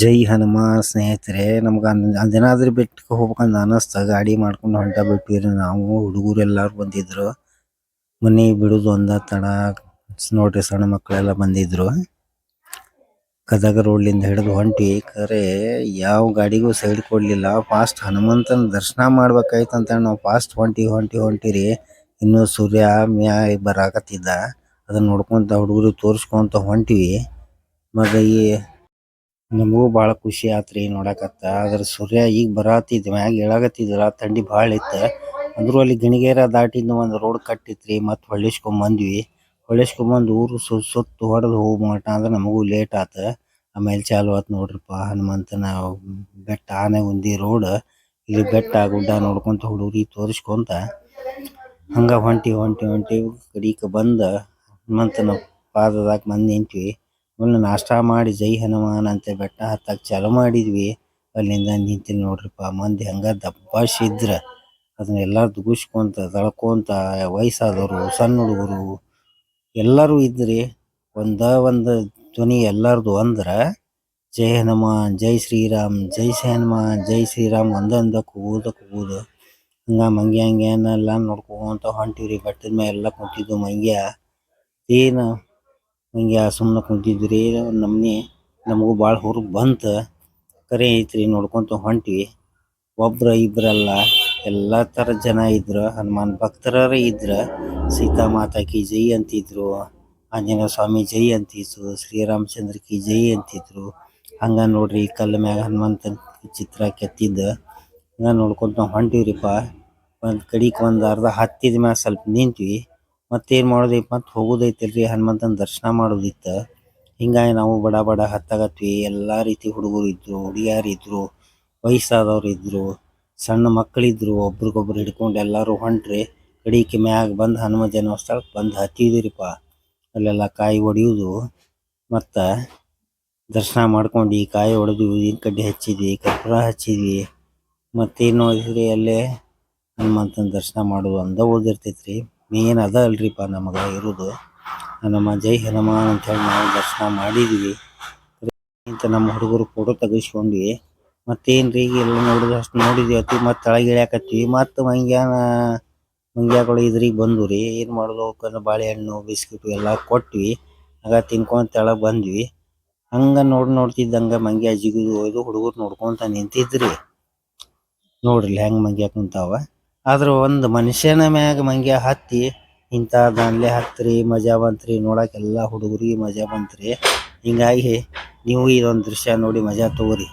ಜೈ ಹನುಮಾನ್ ಸ್ನೇಹಿತರೆ, ನಮ್ಗ ಅಂಜನಾದ್ರಿ ಬೆಟ್ಟಕ್ಕೆ ಹೋಗ್ಬೇಕಂತ ಅನಸ್ತ, ಗಾಡಿ ಮಾಡ್ಕೊಂಡು ಹೊಂಟ ಬಿಟ್ವಿ ನಾವು, ಹುಡುಗರು ಎಲ್ಲಾರು ಬಂದಿದ್ರು. ಮನಿ ಬಿಡುದು ಒಂದ ತಡ, ನೋಡ್ರಿ ಸಣ್ಣ ಮಕ್ಕಳೆಲ್ಲ ಬಂದಿದ್ರು. ಗದಗ ರೋಡ್ಲಿಂದ ಹಿಡಿದು ಹೊಂಟಿ, ಖರೆ ಯಾವ ಗಾಡಿಗೂ ಸೈಡ್ ಕೊಡ್ಲಿಲ್ಲ. ಫಾಸ್ಟ್ ಹನುಮಂತನ ದರ್ಶನ ಮಾಡ್ಬೇಕಾಯ್ತಂತ ನಾವು ಫಾಸ್ಟ್ ಹೊಂಟಿ ಹೊಂಟಿ, ಹೊಂಟಿರಿ. ಇನ್ನು ಸೂರ್ಯ, ಮ್ಯಾ ಬರಾಕತ್ತಿದ್ದ ಅದನ್ನ ನೋಡ್ಕೊಂತ ಹುಡುಗರು ತೋರಿಸ್ಕೊತ ಹೊಂಟಿವಿ. ಮಗ ಈ ನಮಗೂ ಬಹಳ ಖುಷಿ ಆತ್ರಿ ನೋಡಕತ್ತ. ಆದ್ರ ಸೂರ್ಯ ಈಗ ಬರಾತಿದ್, ಮ್ಯಾಗ ಏಳಾಕತ್ತಿದ್ರ ಥಂಡಿ ಬಹಳ ಇತ್ತ. ಅಂದ್ರು ಅಲ್ಲಿ ಗಿಣಿಗೇರ ದಾಟಿದ್ನ ಒಂದು ರೋಡ್ ಕಟ್ಟಿತ್ರಿ, ಮತ್ತ್ ಹೊಳ್ಳಿಸ್ಕೊಂಡ್ ಬಂದ್ವಿ. ಹೊಳ್ಳಿಸ್ಕೊಂಡ್ ಬಂದ್ ಊರು ಸು, ಸುತ್ತ ಹೊಡೆದು ಹೋಗಿ ಮಟ ಅಂದ್ರೆ ನಮಗೂ ಲೇಟ್ ಆತ. ಆಮೇಲೆ ಚಾಲು ಆತ್ ನೋಡ್ರಿಪ್ಪ, ಹನುಮಂತನ ಬೆಟ್ಟ ಆನೆ ಆನೆಗುಂದಿ ರೋಡ್ ಇಲ್ಲಿ ಬೆಟ್ಟ, ಗುಡ್ಡ ನೋಡ್ಕೊಂತ ಹುಡುಗರಿಗೆ ತೋರಿಸ್ಕೊಂತ. ಹಂಗ ಹೊಂಟಿ ಹೊಂಟಿ ಹೊಂಟಿ ಕಡೀಕ ಬಂದ. ಹನುಮಂತನ ಪಾದದಾಗ ಬಂದ್ ನಿಂತ್ವಿ. ಆಮೇಲೆ ನಾಷ್ಟಾ ಮಾಡಿ ಜೈ ಹನುಮಾನ್ ಅಂತ ಬೆಟ್ಟ ಹತ್ತಕ್ಕೆ ಚಾಲು ಮಾಡಿದ್ವಿ. ಅಲ್ಲಿಂದ ನಿಂತಿಲ್ ನೋಡ್ರಿಪ್ಪ ಮಂದಿ ಹಂಗ ದಬ್ಬಾಶಿದ್ರ ಅದನ್ನೆಲ್ಲ ದುಗುಸ್ಕೊಂತ ದಳ್ಕೊಂತ, ವಯಸ್ಸಾದವರು, ಸಣ್ಣ ಹುಡುಗರು, ಎಲ್ಲರೂ ಇದ್ರಿ. ಒಂದ ಒಂದು ಧ್ವನಿ ಎಲ್ಲಾರ್ದು ಅಂದ್ರ ಜೈ ಹನುಮಾನ್, ಜೈ ಶ್ರೀರಾಮ್, ಜೈ ಹನುಮಾನ್, ಜೈ ಶ್ರೀರಾಮ್ ಒಂದೊಂದ ಕೂದ ಕೂದ ಹಂಗೆ ಮಂಗಿ ಹಂಗೆ ಎಲ್ಲ ನೋಡ್ಕೊಂತ ಹೊಂಟಿವ್ರಿ. ಬೆಟ್ಟದ ಮೇಲೆ ಎಲ್ಲ ಕುಂತಿದ್ವು ಮಂಗ್ಯ. ಏನ ಮಂಗ್ಯಾ ಸುಮ್ಮನೆ ಕುಂತಿದ್ರಿ ರೀ ನಮ್ನಿ, ನಮಗೂ ಭಾಳ ಹುರುಪ್ ಬಂತು. ಕರೆ ಐತ್ರಿ, ನೋಡ್ಕೊಂತ ಹೊಂಟ್ವಿ. ಒಬ್ರ ಇಬ್ಬರಲ್ಲ ಎಲ್ಲ ಥರ ಜನ ಇದ್ರು, ಹನುಮಾನ್ ಭಕ್ತರರ ಇದ್ರು. ಸೀತಾ ಮಾತಾ ಕಿ ಜೈ ಅಂತಿದ್ರು, ಆಂಜನೇಯ ಸ್ವಾಮಿ ಜೈ ಅಂತಿದ್ರು, ಶ್ರೀರಾಮಚಂದ್ರ ಕಿ ಜೈ ಅಂತಿದ್ರು. ಹಂಗೆ ನೋಡ್ರಿ, ಕಲ್ಲ ಮ್ಯಾಗ ಹನುಮಂತ ಚಿತ್ರ ಕೆತ್ತಿದ್ದ. ಹಂಗ ನೋಡ್ಕೊಂತ ಹೊಂಟಿವ್ರಿಪ್ಪ ಒಂದು ಕಡಿಕ್ ಒಂದು ಅರ್ಧ ಹತ್ತಿದ ಮ್ಯಾಲ ಸ್ವಲ್ಪ ನಿಂತ್ವಿ. ಮತ್ತೇನ್ ಮಾಡೋದು? ಮತ್ ಹೋಗೋದೈತಲ್ರಿ. ಹನುಮಂತನ ದರ್ಶನ ಮಾಡೋದಿತ್ತ. ಹಿಂಗಾಗಿ ನಾವು ಬಡ ಬಡ ಹತ್ತಾಗತ್ವಿ. ಎಲ್ಲಾ ರೀತಿ ಹುಡುಗರು ಇದ್ರು, ಹುಡುಗಿಯರು ಇದ್ರು, ವಯಸ್ಸಾದವ್ರು ಇದ್ರು, ಸಣ್ಣ ಮಕ್ಕಳಿದ್ರು, ಒಬ್ರಿಗೊಬ್ರು ಹಿಡ್ಕೊಂಡು ಎಲ್ಲಾರು ಹೊಂಟ್ರಿ ಕಡಿಕೆ ಮ್ಯಾಗ ಬಂದ್ ಹನುಮ ಜನ್ಮಸ್ಥಳಕ್ಕೆ ಬಂದ್ ಹತ್ತಿದ್ವಿರಿಪ್ಪ ಅಲ್ಲೆಲ್ಲ ಕಾಯಿ ಒಡೆಯುವುದು ಮತ್ತ ದರ್ಶನ ಈ ಕಾಯಿ ಒಡೆದು ಊದಿನ ಕಡ್ಡಿ ಹಚ್ಚಿದ್ವಿ, ಕರ್ಪೂರ ಹಚ್ಚಿದ್ವಿ. ಮತ್ತೇನು ಅಲ್ಲೇ ಹನುಮಂತನ ದರ್ಶನ ಮಾಡೋದು ಅಂದ ಉಳ್ದಿರ್ತೈತ್ರಿ ಮೇನ್ ಅದ ಅಲ್ರಿಪ್ಪ ನಮಗ ಇರೋದು. ನಮ್ಮ ಜೈ ಅಂತ ಹೇಳಿ ನಾವು ದರ್ಶನ ಮಾಡಿದ್ವಿ. ಇಂತ ನಮ್ಮ ಹುಡುಗರು ಫೋಟೋ ತೆಗಿಸ್ಕೊಂಡ್ವಿ. ಮತ್ತೇನ್ರಿ ಎಲ್ಲ ನೋಡಿದ್ರೆ ಅಷ್ಟು ನೋಡಿದ್ವಿ. ಅತಿ ಮತ್ತೆ ತೆಳಗ್ ಇಳ್ಯಾಕತ್ವಿ ಮತ್ತ್ ಮಂಗ್ಯಾನ, ಮಂಗ್ಯಾಗಳು ಇದ್ರಿಗ್ ಬಂದ್ವುರಿ ಏನ್ ಮಾಡೋದು? ಬಾಳೆಹಣ್ಣು, ಬಿಸ್ಕಿಟ್ ಎಲ್ಲ ಕೊಟ್ವಿ. ಆಗ ತಿನ್ಕೊಂತ ತೆಳಗೆ ಬಂದ್ವಿ. ಹಂಗ ನೋಡ್ ನೋಡ್ತಿದ್ದಂಗ ಮಂಗ್ಯಾ ಜಿಗಿದು ಒಯ್ದು ಹುಡುಗರು ನೋಡ್ಕೊಂತ ನಿಂತಿದ್ರಿ. ನೋಡ್ರಿ ಹೆಂಗ್ ಮಂಗ್ಯಾಕ ಕುಂತಾವ ಆದ್ರ ಒಂದು ಮನುಷ್ಯನ ಮ್ಯಾಗ ಮಂಗ್ಯಾ ಹತ್ತಿ ಇಂತ ದಾನ್ಲೆ ಹತ್ರಿ, ಮಜಾ ಬಂತ್ರಿ ನೋಡಕ್ಕೆಲ್ಲ ಹುಡುಗರಿಗೆ ಮಜಾ ಬಂತ್ರಿ ಹಿಂಗಾಗಿ ನೀವು ಇದೊಂದು ದೃಶ್ಯ ನೋಡಿ ಮಜಾ ತಗೋರಿ.